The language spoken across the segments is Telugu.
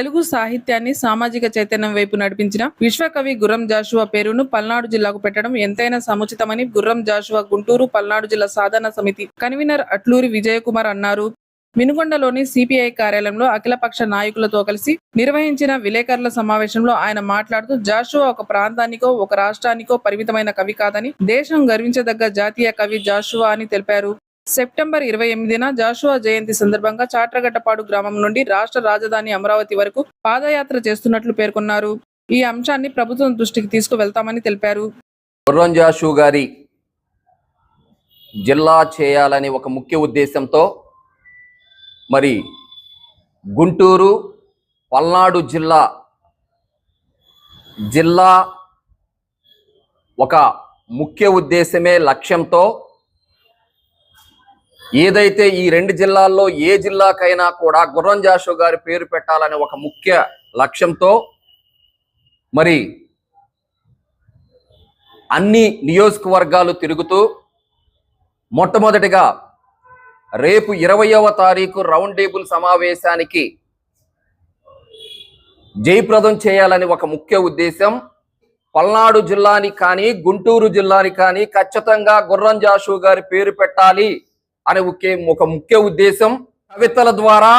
తెలుగు సాహిత్యాన్ని సామాజిక చైతన్యం వైపు నడిపించిన విశ్వకవి గుర్రం జాషువా పేరును పల్నాడు జిల్లాకు పెట్టడం ఎంతైనా సముచితమని గుర్రం జాషువా గుంటూరు పల్నాడు జిల్లా సాధన సమితి కన్వీనర్ అట్లూరి విజయకుమార్ అన్నారు. మినుగొండలోని సిపిఐ కార్యాలయంలో అఖిలపక్ష నాయకులతో కలిసి నిర్వహించిన విలేకరుల సమావేశంలో ఆయన మాట్లాడుతూ జాషువా ఒక ప్రాంతానికో ఒక రాష్ట్రానికో పరిమితమైన కవి కాదని దేశం గర్వించదగ్గ జాతీయ కవి జాషువా అని తెలిపారు. సెప్టెంబర్ ఇరవై ఎనిమిదిన జాషువా జయంతి సందర్భంగా చాట్రగట్టపాడు గ్రామం నుండి రాష్ట్ర రాజధాని అమరావతి వరకు పాదయాత్ర చేస్తున్నట్లు పేర్కొన్నారు. ఈ అంశాన్ని ప్రభుత్వం దృష్టికి తీసుకువెళ్తామని తెలిపారు. గుర్రం జాషు గారి జిల్లా చేయాలని ఒక ముఖ్య ఉద్దేశంతో మరి గుంటూరు పల్నాడు జిల్లా జిల్లా ఒక ముఖ్య ఉద్దేశమే లక్ష్యంతో ఏదైతే ఈ రెండు జిల్లాల్లో ఏ జిల్లాకైనా కూడా గుర్రం జాషో గారి పేరు పెట్టాలనే ఒక ముఖ్య లక్ష్యంతో మరి అన్ని నియోజకవర్గాలు తిరుగుతూ మొట్టమొదటిగా రేపు ఇరవయవ తారీఖు రౌండ్ టేబుల్ సమావేశానికి జయప్రదం చేయాలని ఒక ముఖ్య ఉద్దేశం. పల్నాడు జిల్లాని కానీ గుంటూరు జిల్లాని కానీ ఖచ్చితంగా గుర్రం జాషు గారి పేరు పెట్టాలి. అనే ఒకే ఒక ముఖ్య ఉద్దేశం కవితల ద్వారా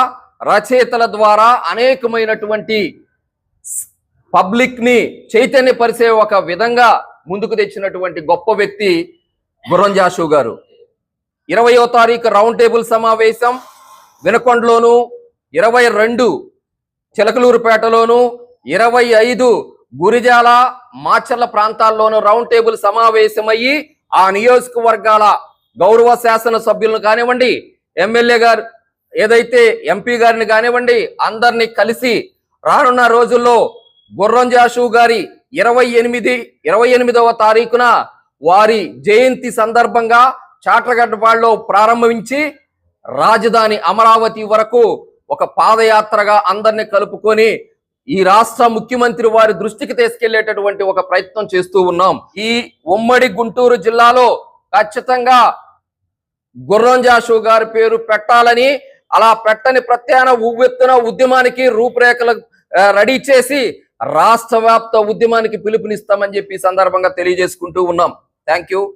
రచయితల ద్వారా అనేకమైనటువంటి పబ్లిక్ని చైతన్యపరిచే ఒక విధంగా ముందుకు తెచ్చినటువంటి గొప్ప వ్యక్తి బురంజాషు గారు. ఇరవయో తారీఖు రౌండ్ టేబుల్ సమావేశం వినకొండలోను ఇరవై రెండు చిలకలూరుపేటలోను ఇరవై ఐదు గురిజాల మాచర్ల ప్రాంతాల్లోనూ రౌండ్ టేబుల్ సమావేశమయ్యి ఆ నియోజకవర్గాల గౌరవ శాసన సభ్యులను కానివ్వండి ఎమ్మెల్యే గారు ఏదైతే ఎంపీ గారిని కానివ్వండి అందరినీ కలిసి రానున్న రోజుల్లో గుర్రం జాషు గారి ఇరవై ఎనిమిది ఇరవై ఎనిమిదవ తారీఖున వారి జయంతి సందర్భంగా చాట్రగడ్డపాడులో ప్రారంభించి రాజధాని అమరావతి వరకు ఒక పాదయాత్రగా అందరిని కలుపుకొని ఈ రాష్ట్ర ముఖ్యమంత్రి వారి దృష్టికి తీసుకెళ్ళేటటువంటి ఒక ప్రయత్నం చేస్తూ ఉన్నాం. ఈ ఉమ్మడి గుంటూరు జిల్లాలో ఖచ్చితంగా గుర్రం జాషు గారి పేరు పెట్టాలని అలా పెట్టని ప్రత్యాన ఉవ్వెత్తున ఉద్యమానికి రూపురేఖలు రెడీ చేసి రాష్ట్ర వ్యాప్త ఉద్యమానికి పిలుపునిస్తామని చెప్పి సందర్భంగా తెలియజేసుకుంటూ ఉన్నాం. Thank you